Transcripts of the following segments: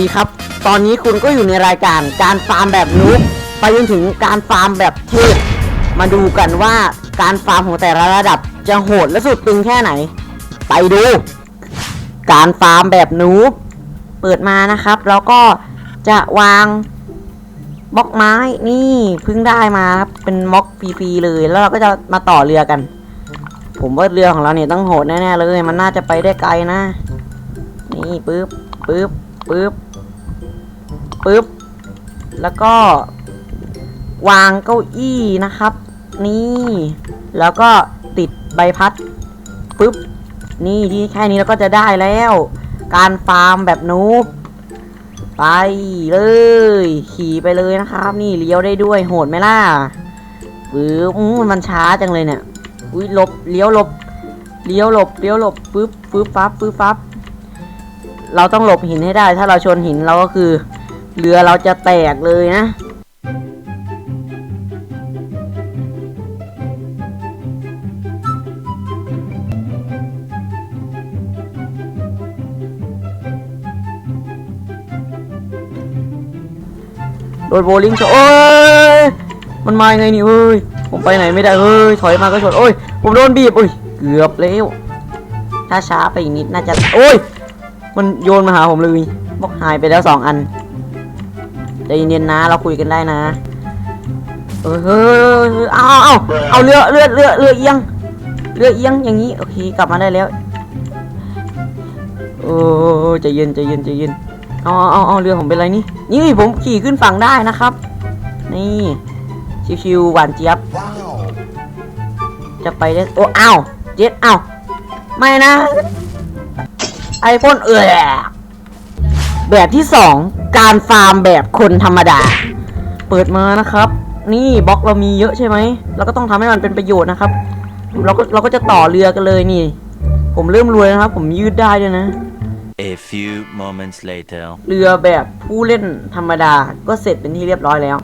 ดีครับ ตอนนี้คุณก็อยู่ในรายการการฟาร์มแบบนุ๊กไปจนถึงการฟาร์มแบบเทพ มาดูกันว่าการฟาร์มของแต่ละระดับจะโหดและสุดตึงแค่ไหน ไปดู การฟาร์มแบบนูบเปิดมานะครับ แล้วก็จะวางบล็อกไม้นี่เพิ่งได้มาครับเป็นบล็อกฟรีๆเลย แล้วเราก็จะมาต่อเรือกัน ผมว่าเรือของเราเนี่ยต้องโหดแน่ๆเลย มันน่าจะไปได้ไกลนะ นี่ปึ๊บปึ๊บปึ๊บ ปึ๊บ แล้วก็ วางเก้าอี้นะครับ นี่ แล้วก็ติดใบพัดปึ๊บ นี่ที่แค่นี้เราก็จะได้แล้ว การฟาร์มแบบนูบไปเลย ขี่ไปเลยนะครับ นี่เลี้ยวได้ด้วยโหดไหมล่ะปึ๊บมันช้าจังเลยเนี่ยอุ้ยหลบเลี้ยวหลบเลี้ยวหลบเลี้ยวหลบปึ๊บปึ๊บปั๊บปึ๊บปั๊บเราต้องหลบหินให้ได้ ถ้าเราชนหินเราก็คือ เรือเราจะแตกเลยนะ โดนโบลิ่งชนโอ้ย มันมาไงนี่เฮ้ย ผมไปไหนไม่ได้เฮ้ย ถอยมาก็ชน โอ้ย ผมโดนบีบโอ้ย เกือบแล้ว ถ้าช้าไปอีกนิดน่าจะ โอ้ย มันโยนมาหาผมเลยบอกหายไปแล้วสองอัน ใจเย็นๆนะ เราคุยกันได้นะเออเอาเอาเอาเรือเรือเรือเรือเอียงเรือเอียงอย่างนี้โอเคกลับมาได้แล้วโอ้ใจเย็นใจเย็นใจเย็นเอาเอาเอาเอาเรือผมเป็นไรนี่นี่ผมขี่ขึ้นฝั่งได้นะครับ นี่ชิวๆหวานเจี๊ยบจะไปได้โอ้อ้าวเจ็ดอ้าวไม่นะ ไอพ่นเอือแบบที่สอง การฟาร์มแบบคนธรรมดา เปิดมานะครับ นี่บล็อกเรามีเยอะใช่ไหมเราก็ต้องทำให้มันเป็นประโยชน์นะครับ เราก็เราก็จะต่อเรือกันเลยนี่ ผมเริ่มรวยนะครับ ผมยืดได้ด้วยนะ A few moments later. เรือแบบผู้เล่นธรรมดาก็เสร็จเป็นที่เรียบร้อยแล้ว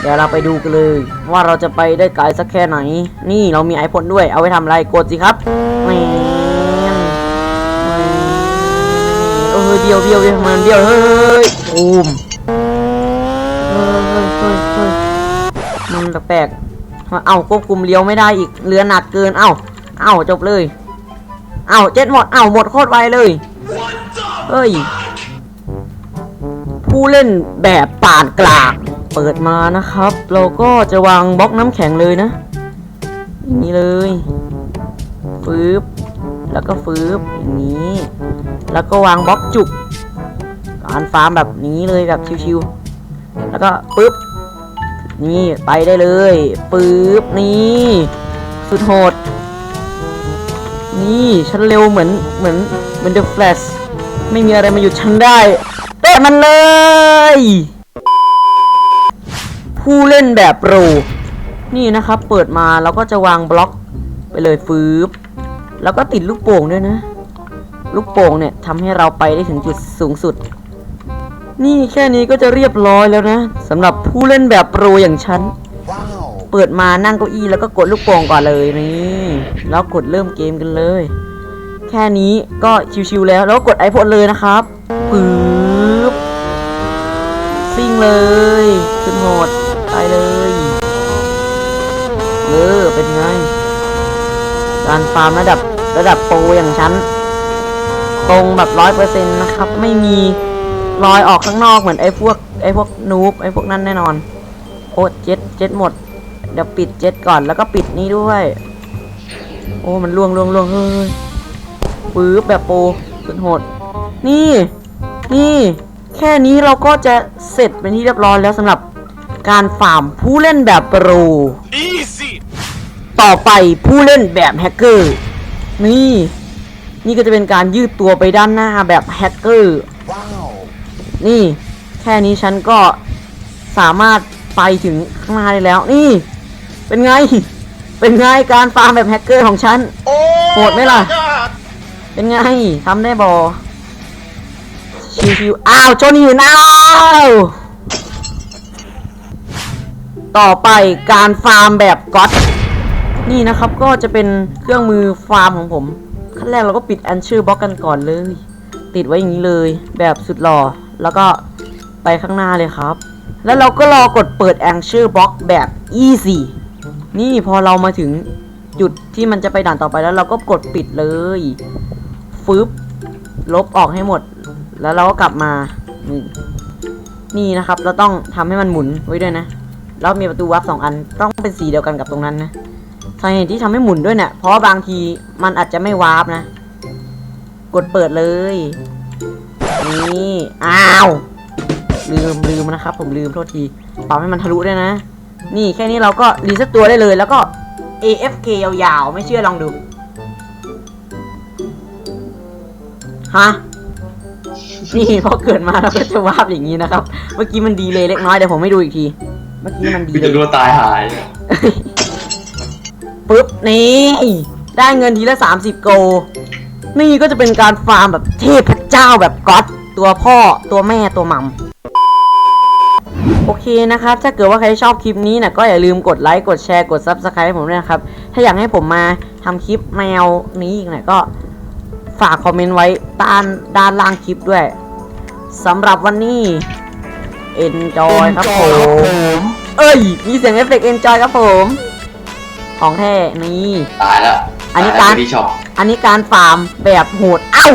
เดี๋ยวเราไปดูกันเลย ว่าเราจะไปได้ไกลสักแค่ไหน นี่เรามีไอพ่นด้วย เอาไว้ทำอะไรกดสิครับแหมนเออเดียวเดียวเดียวมันเดียวเฮ้ย อูมเฮ้ยเฮ้ยเฮ้ยเฮ้ยมันแปลกๆเอ้าควบคุมเลี้ยวไม่ได้อีกเรือหนักเกินเอ้าเอ้าจบเลย เอ้าเจ็ดหมดเอ้าหมดโคตรไวเลยเฮ้ยผู้เล่นแบบป่านกลางเปิดมานะครับ เราก็จะวางบล็อกน้ำแข็งเลยนะอย่างนี้เลยฟืบแล้วก็ฟืบอย่างนี้ แล้วก็วางบล็อกจุก การฟาร์มแบบนี้เลยแบบชิวๆแล้วก็ปึ๊บ นี่ไปได้เลยปึ๊บนี่สุดโหด นี่ฉันเร็วเหมือนเหมือนเหมือนเดอะแฟลชไม่มีอะไรมาหยุดฉันได้เตะมันเลย ผู้เล่นแบบโปรนี่นะครับ เปิดมาเราก็จะวางบล็อกไปเลยฟืบแล้วก็ติดลูกโป่งด้วยนะ ลูกโป่งเนี่ยทำให้เราไปได้ถึงจุดสูงสุด นี่แค่นี้ก็จะเรียบร้อยแล้วนะสำหรับผู้เล่นแบบโปรอย่างฉัน เปิดมานั่งเก้าอี้แล้วก็กดลูกโป่งก่อนเลยนี่แล้วกดเริ่มเกมกันเลย แค่นี้ก็ชิวๆแล้วแล้วกกดไอ d เลยนะครับปึ๊บซิ่งเลยสุดโหดไปเลยเออเป็นไงการฟาร์มระดับระดับโปรอย่างฉัน ตรงแบบร้อยเปอร์เซ็นต์นะครับ ไม่มี รอยออกข้างนอกเหมือนไอ้พวกไอ้พวกนูบไอ้พวกนั้นแน่นอน โอ้เจ็ดเจ็ดหมด เดี๋ยวปิดเจ็ดก่อนแล้วก็ปิดนี้ด้วย โอ้มันล่วงล่วงล่วงเฮ้ยปื๊บแบบโปรสุดโหด นี่ นี่ แค่นี้เราก็จะเสร็จเป็นที่เรียบร้อยแล้วสำหรับการฟาร์มผู้เล่นแบบโปร Easy! ต่อไปผู้เล่นแบบแฮกเกอร์ นี่ นี่ก็จะเป็นการยืดตัวไปด้านหน้าแบบแฮกเกอร์ นี่แค่นี้ฉันก็สามารถไปถึงข้างหน้าได้แล้ว นี่ เป็นไง เป็นไงการฟาร์มแบบแฮกเกอร์ของฉัน โหดไหมล่ะ เป็นไงทำได้บอชิวๆอ้าวชนหินอ้าวต่อไปการฟาร์มแบบก๊อตนี่นะครับก็จะเป็นเครื่องมือฟาร์มของผมขั้นแรกเราก็ปิดแอนเชอร์บล็อกกันก่อนเลย ติดไว้อย่างนี้เลยแบบสุดหล่อ แล้วก็ไปข้างหน้าเลยครับ แล้วเราก็รอกดเปิดแองเชอร์บล็อกแบบ easy นี่พอเรามาถึงจุดที่มันจะไปด่านต่อไปแล้วเราก็กดปิดเลยฟึบลบออกให้หมด แล้วเราก็กลับมา นี่นี่นะครับ เราต้องทำให้มันหมุนไว้ด้วยนะ แล้วมีประตูวาร์ปสองอันต้องเป็นสีเดียวกันกับตรงนั้นนะสาเหตุที่ทำให้หมุนด้วยเนี่ยเพราะบางทีมันอาจจะไม่วาร์ปนะ กดเปิดเลย นี่อ้าวลืมลืมนะครับ ผมลืมโทษทีปรับให้มันทะลุด้วยนะ นี่แค่นี้เราก็รีเซ็ตตัวได้เลย แล้วก็ AFK ยาวๆ ไม่เชื่อลองดูฮะนี่พอเกิดมาเราก็จะวาบอย่างนี้นะครับ เมื่อกี้มันดีเลยเล็กน้อยเดี๋ยวผมให้ดูอีกที เมื่อกี้มันดีพี่เลจะยรู้ว่าตายหายปุ๊บนี่ได้เงินทีละ 30 โก นี่ก็จะเป็นการฟาร์มแบบเทพ เจ้าแบบก๊อตตัวพ่อตัวแม่ตัวมัมโอเคนะครับ ถ้าเกิดว่าใครชอบคลิปนี้นะก็อย่าลืมกดไลค์กดแชร์กด Subscribe ให้ผมด้วยนะครับ ถ้าอยากให้ผมมาทำคลิปแนวนี้อีกหน่อยก็ฝากคอมเมนต์ไว้ด้านด้านล่างคลิปด้วยสำหรับวันนี้ Enjoy ครับผม เอ้ย มีเสียงเอฟเฟกต์ Enjoy ครับผม ของแท้นี่ ตายแล้วอันนี้ตยแล้วการไม่ได้ช็อปอันนี้การฟาร์มแบบโหด เอ้า